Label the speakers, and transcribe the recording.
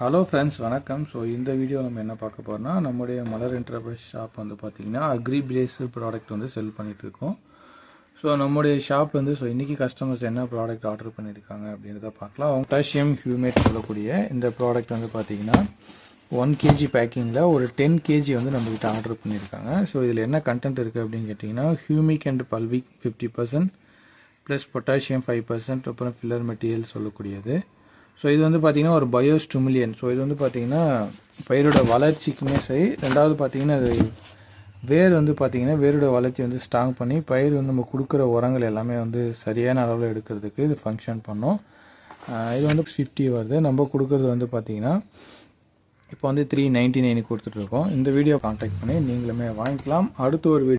Speaker 1: Hello friends வணக்கம். So இந்த video நம்ம என்ன பார்க்க போகிறோம்னா நம்முடைய மலர் என்டர்பிரைஸ் ஷாப் வந்து பார்த்திங்கன்னா அக்ரி பிளேஸு ப்ராடக்ட் வந்து செல் பண்ணிகிட்ருக்கோம் இருக்கோம். ஸோ நம்முடைய ஷாப் வந்து ஸோ இன்றைக்கி கஸ்டமர்ஸ் என்ன ப்ராடக்ட் ஆர்டர் பண்ணியிருக்காங்க அப்படின்றத பார்க்கலாம். அவங்க பொட்டாசியம் ஹியூமேட் சொல்லக்கூடிய இந்த ப்ராடக்ட் வந்து பார்த்திங்கன்னா ஒன் கேஜி பேக்கிங்கில் ஒரு டென் கேஜி வந்து நம்மக்கிட்ட ஆர்டர் பண்ணியிருக்காங்க ஸோ இதில் என்ன கண்டென்ட் இருக்குது அப்படின்னு கேட்டிங்கன்னா humic and fulvic fifty percent plus potassium five percent அப்புறம் ஃபில்லர் மெட்டீரியல் சொல்லக்கூடியது. ஸோ இது வந்து பார்த்திங்கன்னா ஒரு பயோஸ்டுமிலியன் ஸோ இது வந்து பார்த்திங்கன்னா பயிரோட வளர்ச்சிக்குமே சரி. ரெண்டாவது பார்த்திங்கன்னா அது வேர் வந்து பார்த்திங்கன்னா வேரோட வளர்ச்சி வந்து ஸ்ட்ராங் பண்ணி பயிர் வந்து நம்ம கொடுக்குற உரங்கள் எல்லாமே வந்து சரியான அளவில் எடுக்கிறதுக்கு இது ஃபங்க்ஷன் பண்ணும். இது வந்து ஃபிஃப்டி வருது. நம்ம கொடுக்குறது வந்து பார்த்திங்கன்னா இப்போ வந்து த்ரீ நைன்ட்டி நைனுக்கு கொடுத்துட்ருக்கோம் இந்த வீடியோ காண்டாக்ட் பண்ணி நீங்களுமே வாங்கிக்கலாம். அடுத்த ஒரு வீடியோ